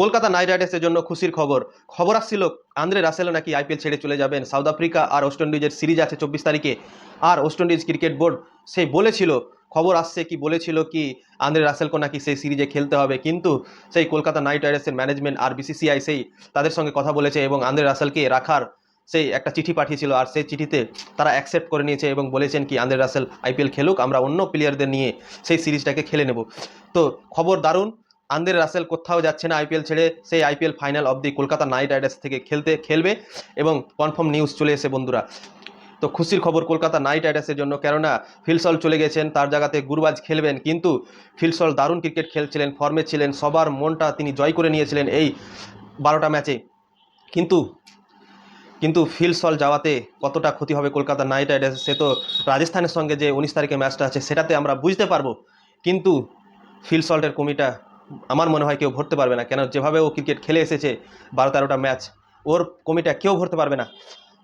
Kolkata Knight রাইডার্সের জন্য খুশির খবর। খবর আসছিল, আন্দ্রে রাসেলও নাকি আইপিএল ছেড়ে চলে যাবেন? সাউথ আফ্রিকা আর ওয়েস্ট ইন্ডিজের সিরিজ আছে চব্বিশ তারিখে। আর ওয়েস্ট ইন্ডিজ ক্রিকেট বোর্ড সেই বলেছিল, খবর আসছে কি বলেছিল কি, আন্দ্রে রাসেলকে নাকি সেই সিরিজে খেলতে হবে। কিন্তু সেই কলকাতা নাইট রাইডার্সের ম্যানেজমেন্ট আর বিসিসিআই সেই তাদের সঙ্গে কথা বলেছে এবং আন্দ্রে রাসেলকে রাখার সেই একটা চিঠি পাঠিয়েছিল। আর সেই চিঠিতে তারা অ্যাকসেপ্ট করে নিয়েছে এবং বলেছেন কি, আন্দ্রে রাসেল আইপিএল খেলুক, আমরা অন্য প্লেয়ারদের নিয়ে সেই সিরিজটাকে খেলে নেব। তো খবর দারুণ। আন্দ্রে রাসেল কোথাও যাচ্ছে না আইপিএল ছেড়ে, সেই IPL final of the Kolkata Knight Riders থেকে খেলতে খেলবে এবং কনফার্ম নিউজ চলে এসে বন্ধুরা। তো খুশির খবর কলকাতা নাইট রাইডার্সের জন্য, কেননা ফিলসল চলে গেছেন, তার জায়গাতে গুরবাজ খেলবেন, কিন্তু ফিলসল দারুণ ক্রিকেট খেলছিলেন, ফর্মে ছিলেন, সবার মনটা তিনি জয় করে নিয়েছিলেন এই বারোটা ম্যাচে। কিন্তু কিন্তু ফিলসল যাওয়াতে কতটা ক্ষতি হবে কলকাতা নাইট রাইডার্স সে তো রাজস্থানের সঙ্গে যে উনিশ তারিখে ম্যাচটা আছে, সেটাতে আমরা বুঝতে পারব। কিন্তু ফিলসল্টের কমিটা আমার মনে হয় কেউ ভরতে পারবে না। কেন? যেভাবে ও ক্রিকেট খেলে এসেছে বারো তেরোটা ম্যাচ ওর কমিটা কেউ ভরতে পারবে না।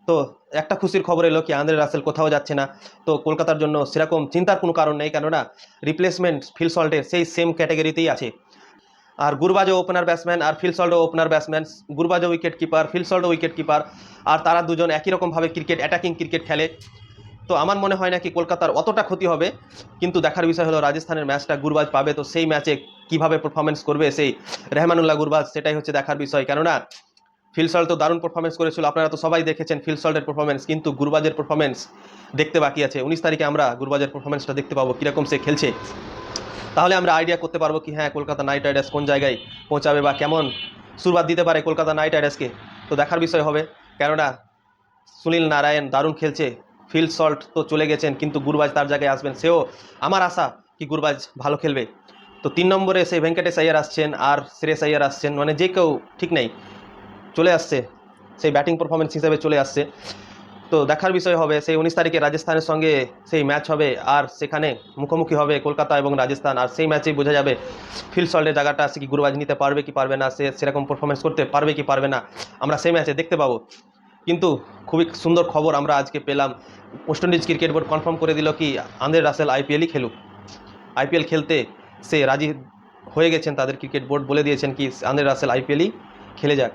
তো একটা খুশির খবর এলো কি, আন্দ্রে রাসেল কোথাও যাচ্ছে না। তো কলকাতার জন্য সেরকম চিন্তার কোনো কারণ নেই, কেননা রিপ্লেসমেন্ট ফিলসল্টের সেই সেম ক্যাটাগরিতেই আছে। আর গুরবাজও ওপেনার ব্যাটসম্যান আর ফিলসল্টও ওপেনার ব্যাটসম্যান গুরবাজও উইকেট কিপার ফিলসল্টও উইকেট কিপার আর তারা দুজন একই রকমভাবে ক্রিকেট অ্যাটাকিং ক্রিকেট খেলে। তো আমার মনে হয় না কি কলকাতার অতটা ক্ষতি হবে, কিন্তু দেখার বিষয় হলো রাজস্থানের ম্যাচটা গুরবাজ পাবে, তো সেই ম্যাচে কীভাবে পারফরমেন্স করবে সেই রেহমানুল্লাহ গুরবাজ, সেটাই হচ্ছে দেখার বিষয়। কেননা ফিলসল্ট তো দারুণ পারফরমেন্স করেছিল, আপনারা তো সবাই দেখেছেন ফিলসল্টের পারফরমেন্স কিন্তু গুরবাজের পারফরমেন্স দেখতে বাকি আছে। উনিশ তারিখে আমরা গুরবাজের পারফরমেন্সটা দেখতে পাবো, কীরকম সে খেলছে। তাহলে আমরা আইডিয়া করতে পারব কি হ্যাঁ কলকাতা নাইট রাইডার্স কোন জায়গায় পৌঁছাবে বা কেমন শুরুয়াত দিতে পারে কলকাতা নাইট রাইডার্সকে? তো দেখার বিষয় হবে, কেননা সুনীল নারায়ণ দারুণ খেলছে ফিল্ড সল্ট তো চলে গেছেন, কিন্তু গুরবাজ তার জায়গায় আসবেন। সেও আমার আশা কি গুরবাজ ভালো খেলবে। তো তিন নম্বরে সেই ভেঙ্কটেশ আইয়ার আসছেন আর শ্রেয়স আইয়ার আসছেন মানে যে কেউ ঠিক নেই, চলে আসছে। সেই ব্যাটিং পারফরমেন্স হিসেবে চলে আসছে। তো দেখার বিষয় হবে, সেই উনিশ তারিখে রাজস্থানের সঙ্গে সেই ম্যাচ হবে আর সেখানে মুখোমুখি হবে কলকাতা এবং রাজস্থান। আর সেই ম্যাচেই বোঝা যাবে ফিল্ড সল্টের জায়গাটা সে কি গুরুবাজ নিতে পারবে কি পারবে না, সে সেরকম পারফরমেন্স করতে পারবে কি পারবে না। আমরা সেই ম্যাচে দেখতে পাবো। কিন্তু খুবই সুন্দর খবর আমরা আজকে পেলাম। West Indies cricket board confirm করে দিল কি আন্দ্রে রাসেল আইপিএলই খেলুক। আইপিএল খেলতে সে রাজি হয়ে গেছেন, তাদের ক্রিকেট বোর্ড বলে দিয়েছেন কি আন্দ্রে রাসেল আইপিএলই খেলে যাক।